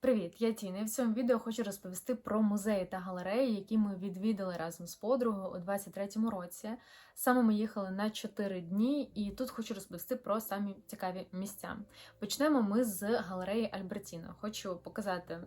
Привіт, я Тіна. І в цьому відео хочу розповісти про музеї та галереї, які ми відвідали разом з подругою у 23-му році. Саме ми їхали на 4 дні, і тут хочу розповісти про самі цікаві місця. Почнемо ми з галереї Альбертіно. Хочу показати.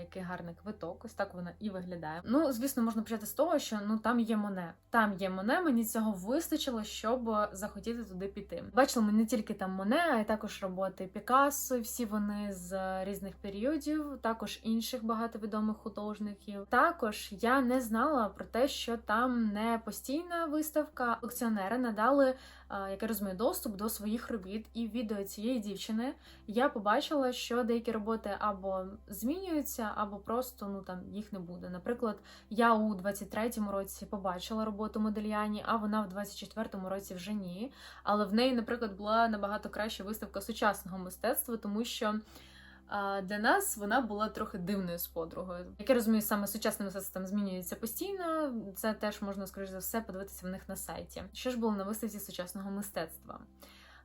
Який гарний квиток, ось так вона і виглядає. Ну, звісно, можна почати з того, що ну там є Моне. Там є Моне, мені цього вистачило, щоб захотіти туди піти. Бачили ми не тільки там Моне, а й також роботи Пікассо, всі вони з різних періодів, також інших багато відомих художників. Також я не знала про те, що там не постійна виставка. Колекціонери надали, а, як я розумію, доступ до своїх робіт. І відео цієї дівчини я побачила, що деякі роботи або змінюються, або просто ну там їх не буде. Наприклад, я у 23-му році побачила роботу Модельяні, а вона в 24-му році вже ні. Але в неї, наприклад, була набагато краща виставка сучасного мистецтва, тому що. Для нас вона була трохи дивною з подругою. Як я розумію, саме сучасне мистецтво там змінюється постійно. Це теж можна, скоріш за все, подивитися в них на сайті. Що ж було на виставці сучасного мистецтва?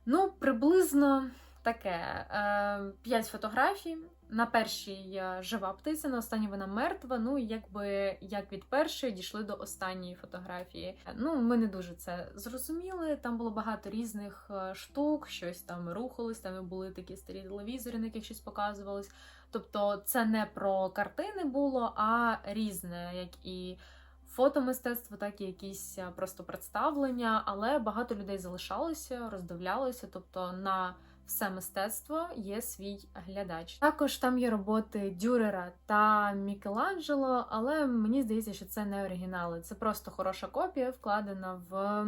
Ну, приблизно таке: Е, п'ять фотографій. На першій е, жива птиця, на останній вона мертва. Ну, якби як від першої дійшли до останньої фотографії. Ну, ми не дуже це зрозуміли. Там було багато різних е, штук, щось там рухалось, там були такі старі телевізори, на яких щось показувалось. Тобто, це не про картини було, а різне, як і. Фотомистецтво, так і якісь е, просто представлення, але багато людей залишалося, роздивлялося. Тобто на все мистецтво є свій глядач. Також там є роботи Дюрера та Мікеланджело, але мені здається, що це не оригінали. Це просто хороша копія, вкладена в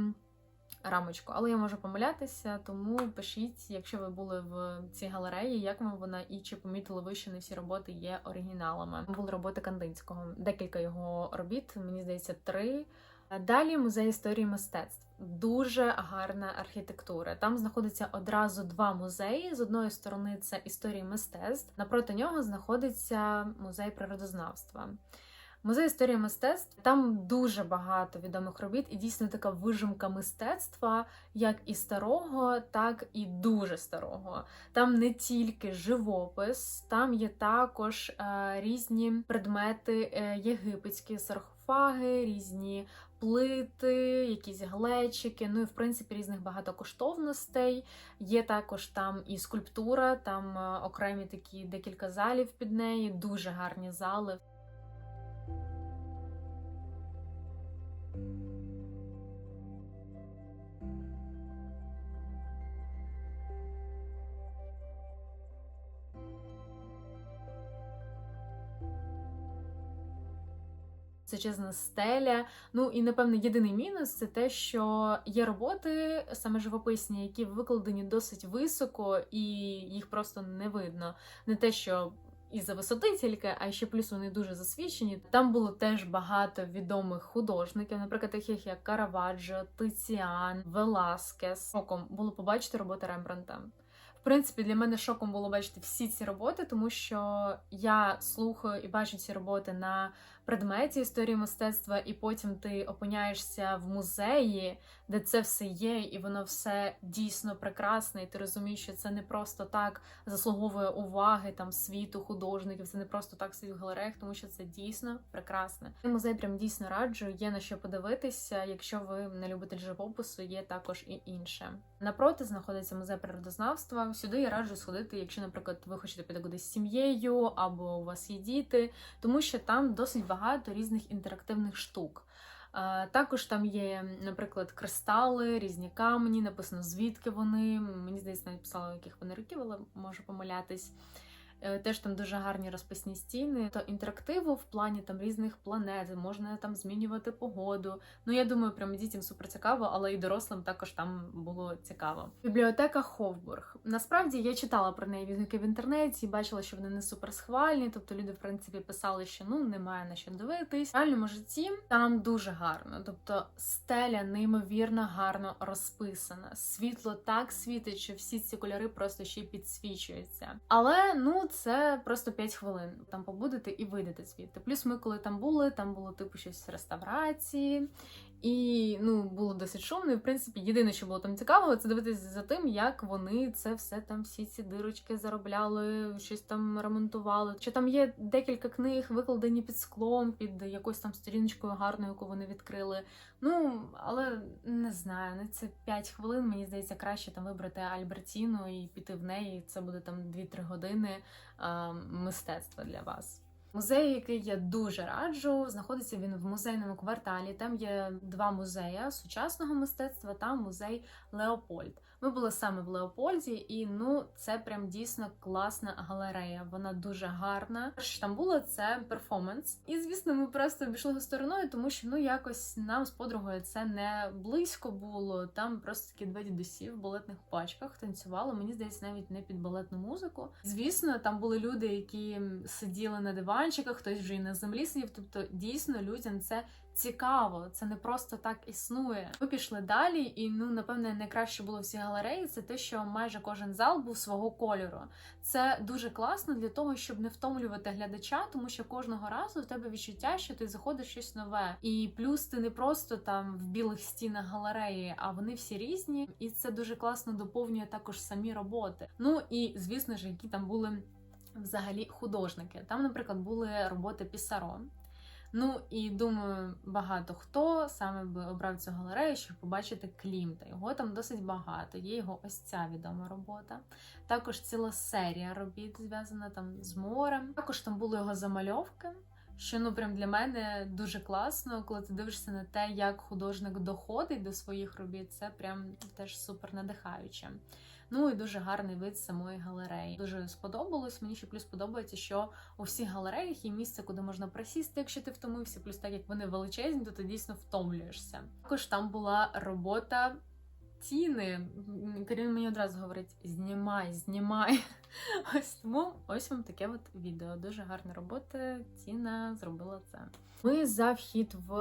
рамочку. Але я можу помилятися, тому пишіть, якщо ви були в цій галереї, як вам вона і чи помітили ви, що не всі роботи є оригіналами. Були роботи Кандинського, декілька його робіт, мені здається, три. Далі музей історії мистецтв. Дуже гарна архітектура. Там знаходиться одразу два музеї. З одної сторони це історії мистецтв, напроти нього знаходиться музей природознавства. Музей історії мистецтв там дуже багато відомих робіт, і дійсно така вижимка мистецтва, як і старого, так і дуже старого. Там не тільки живопис, там є також е, різні предмети е, єгипетські саркофаги, різні плити, якісь глечики, ну і в принципі різних багато коштовностей. Є також там і скульптура, там е, окремі такі декілька залів під неї, дуже гарні зали. Величезна стеля. Ну і напевно єдиний мінус це те, що є роботи саме живописні, які викладені досить високо, і їх просто не видно. Не те, що. І за висоти тільки, а ще плюс вони дуже засвічені. Там було теж багато відомих художників, наприклад, таких як Караваджо, Тиціан, Веласкес. Шоком було побачити роботи Рембранта. Принципі, для мене шоком було бачити всі ці роботи, тому що я слухаю і бачу ці роботи на предметі історії мистецтва, і потім ти опиняєшся в музеї, де це все є, і воно все дійсно прекрасне. І ти розумієш, що це не просто так заслуговує уваги там світу художників, це не просто так стоїть в галереях, тому що це дійсно прекрасне. Цей музей прям дійсно раджу. Є на що подивитися. Якщо ви не любитель живопису, є також і інше. Напроти знаходиться музей природознавства. Сюди я раджу сходити, якщо, наприклад, ви хочете піти кудись з сім'єю або у вас є діти, тому що там досить багато різних інтерактивних штук. Також там є, наприклад, кристали, різні камені, написано звідки вони. Мені здається, навіть писала, яких вони років, але можу помилятись. Е, Теж там дуже гарні розписні стіни. То інтерактиву в плані там різних планет, можна там змінювати погоду. Ну я думаю, прям дітям супер цікаво, але і дорослим також там було цікаво. Бібліотека Ховбург. Насправді я читала про неї відгуки в інтернеті, бачила, що вони не супер схвальні. Тобто люди, в принципі, писали, що ну немає на що дивитись. В реальному житті там дуже гарно. Тобто стеля неймовірно гарно розписана. Світло так світить, що всі ці кольори просто ще й підсвічуються. Але ну це просто 5 хвилин. Там побудете і вийдете звідти. Плюс ми, коли там були, там було типу щось реставрації. І ну було досить шумно. І в принципі, єдине, що було там цікавого, це дивитися за тим, як вони це все там, всі ці дирочки заробляли, щось там ремонтували. Чи там є декілька книг, викладені під склом, під якоюсь там сторіночкою гарною, яку вони відкрили. Ну але не знаю, на це 5 хвилин. Мені здається, краще там вибрати Альбертіну і піти в неї. Це буде там 2-3 години а, мистецтва для вас. Музей, який я дуже раджу, знаходиться він в музейному кварталі. Там є два музеї сучасного мистецтва та музей Леопольд. Ми були саме в Леопольді, і ну це прям дійсно класна галерея. Вона дуже гарна. Що там було це перформанс. І звісно, ми просто обійшли стороною, тому що ну якось нам з подругою це не близько було. Там просто такі два дідусі в балетних пачках танцювали. Мені здається, навіть не під балетну музику. Звісно, там були люди, які сиділи на диванчиках, хтось вже і на землі сидів. Тобто, дійсно, людям це цікаво, це не просто так існує. Ми пішли далі, і ну напевне найкраще було в цій галереї. Це те, що майже кожен зал був свого кольору. Це дуже класно для того, щоб не втомлювати глядача, тому що кожного разу в тебе відчуття, що ти заходиш щось нове, і плюс ти не просто там в білих стінах галереї, а вони всі різні, і це дуже класно доповнює також самі роботи. Ну і звісно ж, які там були. Взагалі художники. Там, наприклад, були роботи Пісаро. Ну і думаю, багато хто саме би обрав цю галерею, щоб побачити Клімта. Його там досить багато. Є його ось ця відома робота. Також ціла серія робіт зв'язана там з морем. Також там були його замальовки. Що ну прям для мене дуже класно, коли ти дивишся на те, як художник доходить до своїх робіт, це прям теж супер надихаюче. Ну і дуже гарний вид самої галереї. Дуже сподобалось. Мені ще плюс подобається, що у всіх галереях є місце, куди можна присісти, якщо ти втомився. Плюс так як вони величезні, то ти дійсно втомлюєшся. Також там була робота. Тіни, Карін мені одразу говорить: знімай, знімай. Ось тому ось вам таке от відео. Дуже гарна робота. Тіна зробила це. Ми за вхід в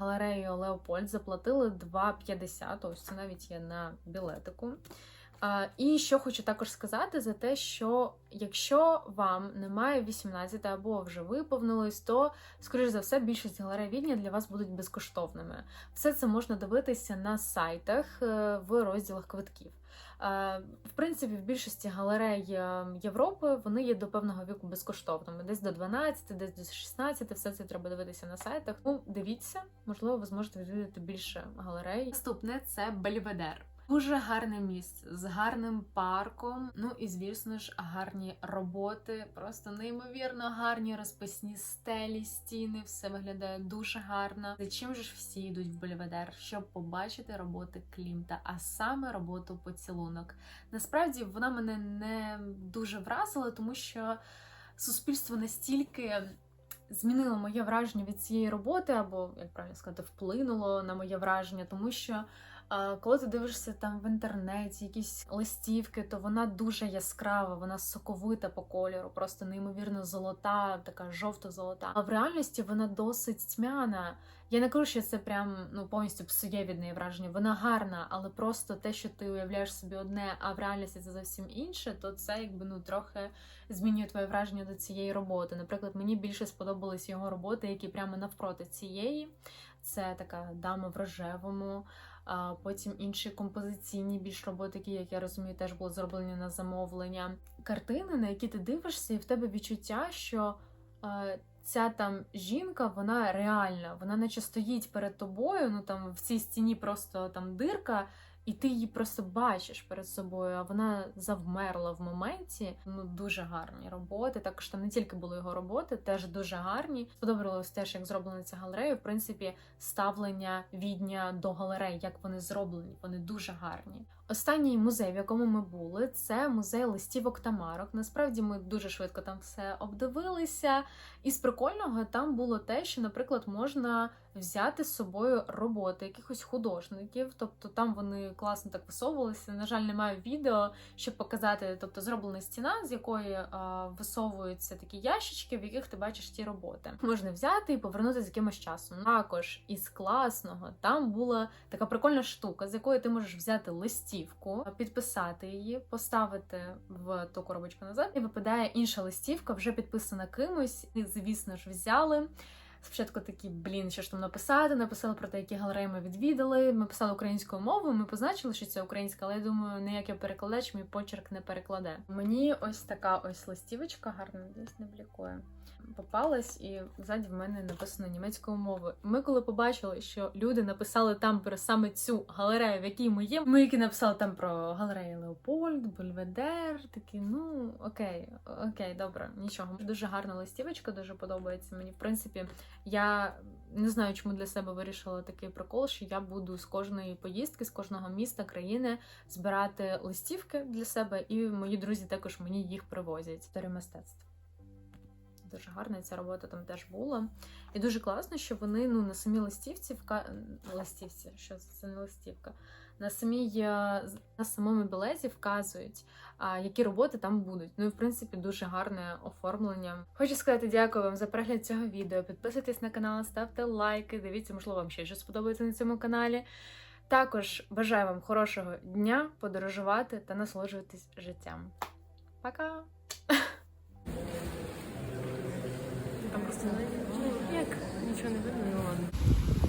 галерею Леопольд заплатили 2,50. Ось це навіть є на білетику. І що хочу також сказати за те, що якщо вам немає 18 або вже виповнилось, то, скоріш за все, більшість галерей Відня для вас будуть безкоштовними. Все це можна дивитися на сайтах е, в розділах квитків. Е, в принципі, в більшості галерей е, Європи вони є до певного віку безкоштовними, десь до 12, десь до 16, все це треба дивитися на сайтах. Ну, дивіться, можливо, ви зможете відвідати більше галерей. Наступне це Бельведер. Дуже гарне місце з гарним парком. Ну і звісно ж, гарні роботи. Просто неймовірно гарні розписні стелі, стіни. Все виглядає дуже гарно. За чим же ж всі йдуть в Бельведер, щоб побачити роботи Клімта, а саме роботу поцілунок. Насправді вона мене не дуже вразила, тому що суспільство настільки. Змінило моє враження від цієї роботи, або як правильно сказати, вплинуло на моє враження, тому що коли ти дивишся там в інтернеті якісь листівки, то вона дуже яскрава, вона соковита по кольору, просто неймовірно золота, така жовто-золота. А в реальності вона досить тьмяна. Я не кажу, що це прям ну повністю псує від неї враження. Вона гарна, але просто те, що ти уявляєш собі одне, а в реальності це зовсім інше, то це якби ну трохи змінює твоє враження до цієї роботи. Наприклад, мені більше сподобались його роботи, які прямо навпроти цієї. Це така дама в рожевому потім інші композиційні більш роботи, як я розумію, теж були зроблені на замовлення. Картини, на які ти дивишся, і в тебе відчуття, що е, ця там жінка, вона реальна, вона наче стоїть перед тобою. Ну там в цій стіні просто там дирка. І ти її просто бачиш перед собою, а вона завмерла в моменті. Ну дуже гарні роботи. Також там не тільки були його роботи, теж дуже гарні. Сподобалось теж, як зроблена ця галерея. В принципі, ставлення відня до галерей, як вони зроблені. Вони дуже гарні. Останній музей, в якому ми були, це музей листівок та марок. Насправді ми дуже швидко там все обдивилися. І з прикольного там було те, що, наприклад, можна взяти з собою роботи якихось художників, тобто там вони класно так висовувалися. На жаль, немає відео, щоб показати, тобто зроблена стіна, з якої а, висовуються такі ящички, в яких ти бачиш ті роботи. Можна взяти і повернути з якимось часом. Також із класного там була така прикольна штука, з якої ти можеш взяти листівку, підписати її, поставити в ту коробочку назад, і випадає інша листівка, вже підписана кимось. І, звісно ж, взяли Спочатку такі, блін, що ж там написати, написали про те, які галереї ми відвідали. Ми писали українською мовою, ми позначили, що це українська, але я думаю, ніякий перекладач мій почерк не перекладе. Мені ось така ось листівочка гарно десь не блікує. Попалась, і ззаді в мене написано німецькою мовою. Ми коли побачили, що люди написали там про саме цю галерею, в якій ми є. Ми які написали там про галерею Леопольд, Бельведер. Такі, ну окей, окей, добре, нічого. Дуже гарна листівочка, дуже подобається мені. В принципі, я не знаю, чому для себе вирішила такий прикол, що я буду з кожної поїздки, з кожного міста, країни збирати листівки для себе, і мої друзі також мені їх привозять. Історія мистецтва. Дуже гарна ця робота там теж була. І дуже класно, що вони ну, на самій листівці вка... листівці, що це не листівка. На самій е, на самому білезі вказують, які роботи там будуть. Ну і в принципі дуже гарне оформлення. Хочу сказати дякую вам за перегляд цього відео. Підписуйтесь на канал, ставте лайки, дивіться, можливо, вам ще щось сподобається на цьому каналі. Також бажаю вам хорошого дня, подорожувати та насолоджуватись життям. Пока! Там просто ну, як нічого не видно, ну ладно.